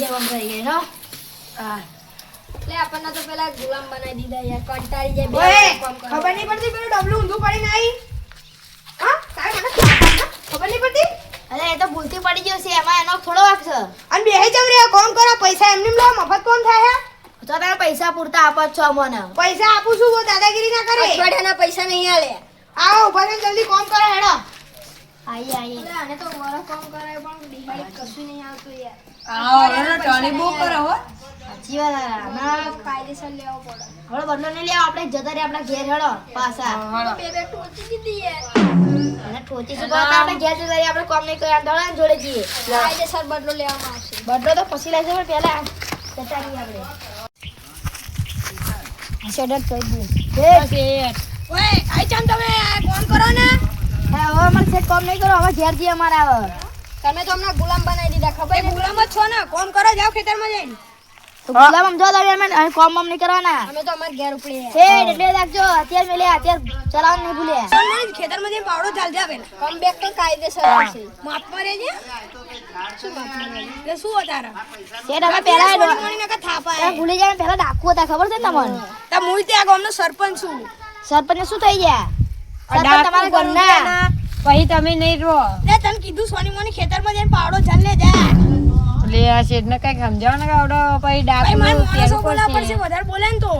જેમ કરી ગઈ હા. એટલે આપણને તો પેલા ગુલામ બનાવી દીધા યાર કંટાળી જાય બે. ખબર નહીં પડતી પેલું ડબલું ઊંધું પડીને આવી હા તારે મને ખબર નહીં પડતી? અરે એ તો ભૂલથી પડી ગયો છે એમાં એનો થોડો વાક છે. અને બેહી જમ રે કોમ કરો પૈસા એમને લો મફત કોમ થાય હે? તો તમે પૈસા પૂરતા આપો છો મને. પૈસા આપું છું દાદાગીરી ના કરે. અઠવાડિયાના પૈસા નહીં આલે. આવો ઊભા જલ્દી કોમ કરો હેડો. આઈએ આઈએ આને તો વરસ કામ કરાય પણ દિવાળી કશું નહીં આવતું યાર. આવો એનો ટોની બહુ કરે હો. સાચી વાત છે. કાયદેસર લેવો પડે. હવે બદલો નહીં લેવો આપણે જતા રહે આપણા ઘેર હેડો પાછા. હળો. બે બે ટોચી દીધી યાર. અને ઠોચી શું આપણે ઘેર જતા રહીએ આપણે કોમ નહીં કર્યા દોડા જોડે જઈએ. કાયદેસર બદલો લેવામાં આવશે. બદલો તો પછી લેશે પણ પહેલા જતા રહીએ આપણે. શેડર કરી દઈએ ઓય આઈ ચામ તમે ફોન કરો ને. હા હવે અમારે સેટ કોમ નહીં કરો હવે ઘેર જઈએ અમારે હવે. તમે તો હમણાં ગુલામ બનાવી દીધા ખબર ભાઈ ગુલામ જ છો ને. કોમ કરો જાવ ખેતરમાં જઈને. તો ગુલામ સમજો તો અમે કોમ નહીં કરવાના. અમે તો અમારા ઘેર ઉપડી શેઠ એટલે રાખજો અત્યારે મેલે અત્યારે ચલાવવાનું નહીં ભૂલ્યા ચાલ મને ખેતરમાં જઈને પાવડો ચાલ જા કમ બેક તો કાયદેસર આવશે. માપમાં રહેજે. શું શું તારા અમે પહેલા થાપા ભૂલી જાય પહેલા ડાકુ હતા ખબર છે ને તમને? તા મુઈ તે ગામનો સરપંચ છું સરપંચ શું થઈ ગયા તમારા ઘરના પછી તમે નહીં રહો. લે તને કીધું સોની મોની ખેતરમાં જઈને પાવડો ચાલ લે જા. એટલે આ શેઠને કંઈક સમજાવો ને કે આવડો પછી ભાઈ ડાકુ માણસો પહેરવું પડશે. પડશે વધારે બોલે ને તો.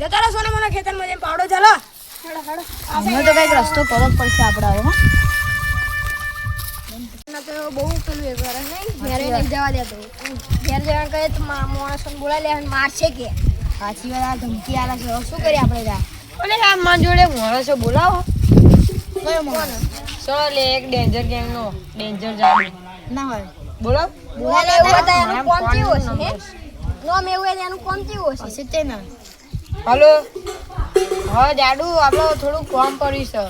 જતા રહો સોના મોના ખેતરમાં જઈને પાવડો ચાલો અમે તો કંઈક રસ્તો કરવો જ પડશે આપણે હવે તો બહુ પેલું એ કરે નહીં ઘેરે નહીં જવા દેતો ઘેર જવા કહે તો માણસોને બોલાવી લે મારશે કે. સાચી વાત આ ધમકી આલે છે. શું કરીએ આપણે ત્યાં ઓલે આ માર જોડે માણસો બોલાવો. કયો મોણ ચલો લે એક ડેન્જર ગેમ નો ડેન્જર જાડુ ના હોય. બોલો. એવું હોય એનું કોણ કેવો છે હશે? હે? એવું એનું કોણ કેવો છે તે ને હલો. હા જાડુ આપણે થોડું કોમ કર્યું છે.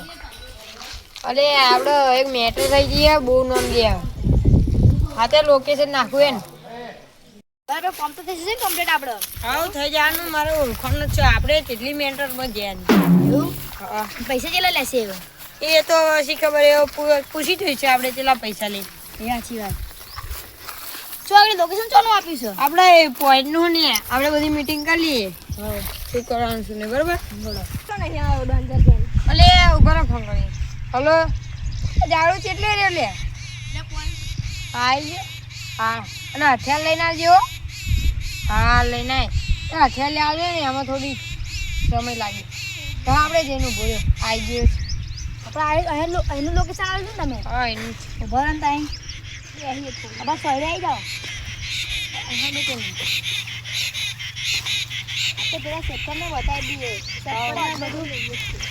અરે આપણે એક મેટર થઈ ગઈ બહુ નોંધ ગયા. હા તે લોકેશન નાખવું એમ બરાબર કોમ તો થશે કમ્પ્લીટ આપણે. હા થઈ જવાનું. મારે ઓળખાણ છે. આપણે કેટલી મેન્ટરમાં એવું? પૈસા કેટલા લેશે એવો? એ તો શી ખબર એ પૂછી જોઈ છે. આપણે કેટલા પૈસા લઈ. એ સાચી વાત. શું આગળ લોકેશન ચોનું આપ્યું છે? આપણે એ નું ને. આપણે બધી મીટિંગ કરી લઈએ. શું કરવાનું શું નહીં બરાબર? બોલો અલે ઊભા રહો ફોન કરી હલો? જાડું કેટલે રહ્યો લે. હા અને હથિયાર લઈને આવજો હા લઈને આ છેલ્લે આવ્યો ને એમાં થોડી સમય લાગે. તો આપણે જેનું ઊભો આવી ગયો છે. આપણે લો- લોકેશન આવ્યું છે તમે? હા એનું ઊભો રહો ને ત્યાં આપણે સળે આવી જાઓ. પેલા સેક્ટરને બતાવી દઈએ.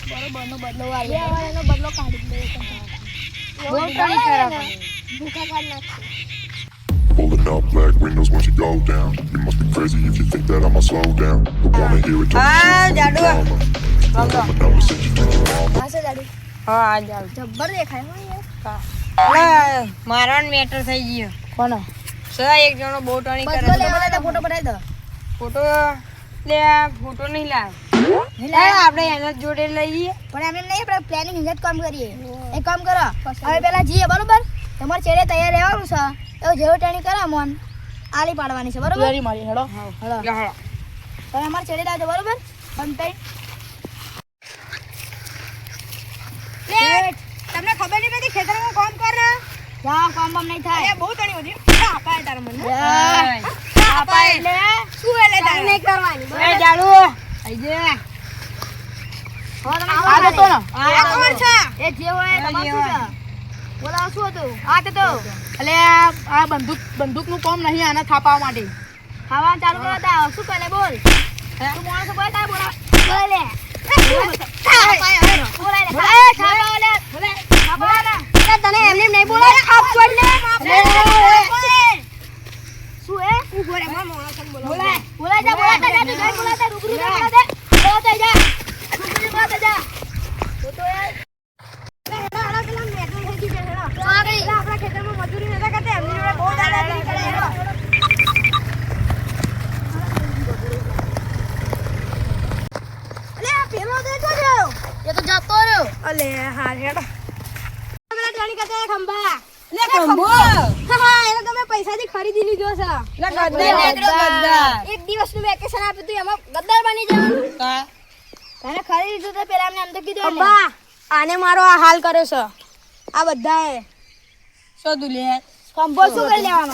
બરોબરનો બદલો આવી બદલો કાઢી ટ્રાય ભૂખા કાઢ નાખશે Pulling up black windows once you go down. You must be crazy if you think that I'ma slow down. But wanna hear it, Ah, don't જાડુ. drama. I'ma never send you to your mama. હા જાડું જબ્બર દેખાય હો યાર matter થઈ ગયો કોનો સ એક જણો બહુ ટણી કરે ફોટો બનાવી દો ફોટો લે ફોટો નહીં લાવ આપણે એના જોડે લઈએ પણ એમ નહીં આપણે પ્લાનિંગ હિંગત કામ કરીએ એક કામ કરો હવે પેલા જઈએ બરોબર તમારે ચેડે તૈયાર રહેવાનું છે એવું જેવો ટેણી કરે મોન. આલી પાડવાની છે બરોબર? મારી હેડો. હેડો. તમે અમાર ચેડે દાજો બરોબર? બંધ થઈ તમને ખબર નહીં પડતી ખેતરમાં કોમ કર જા કામ બામ નહીં થાય. બહુ તણી હોતી આપાય તારા મને આપાય એટલે શું એટલે તારે? નહીં કરવાની એ જાડુ. આઈ જે હવે તમે આ તો ને આ કોણ છે? એ જે હોય તમારે છે. બોલો શું હતું આ તો એટલે આ બંદૂક, બંદૂકનું કોમ નહીં આને થાપાવા માટે. ખાવાનું ચાલુ કરો શું કરે, બોલ? તું માણસો બોલ તા બોલા બોલે લે હા ખરીદી લીધો છે લે ગદ્દાર વેકેશન આપ્યું તું બની જવાનું ખરીદી તો પેલા એમને એમ તો કીધું ખંભા આને મારો આ હાલ કર્યો છે આ બધાએ શું શું લેવાનો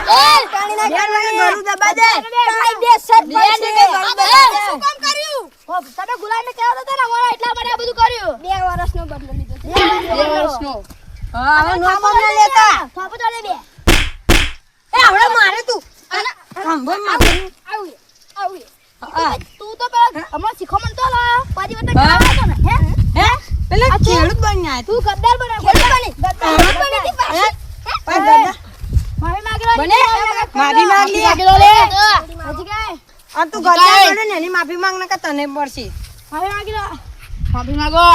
એ આવડે મારે તું. અને સાંભળ આવું તું તો પેલા શીખો મન તો લા બન્યા તું ગદ્દાર બન્યા. અને તું ગદ્દાર બોલે ને એની માફી માંગ ને કે તને પડશે માફી માંગી લો માફી માંગો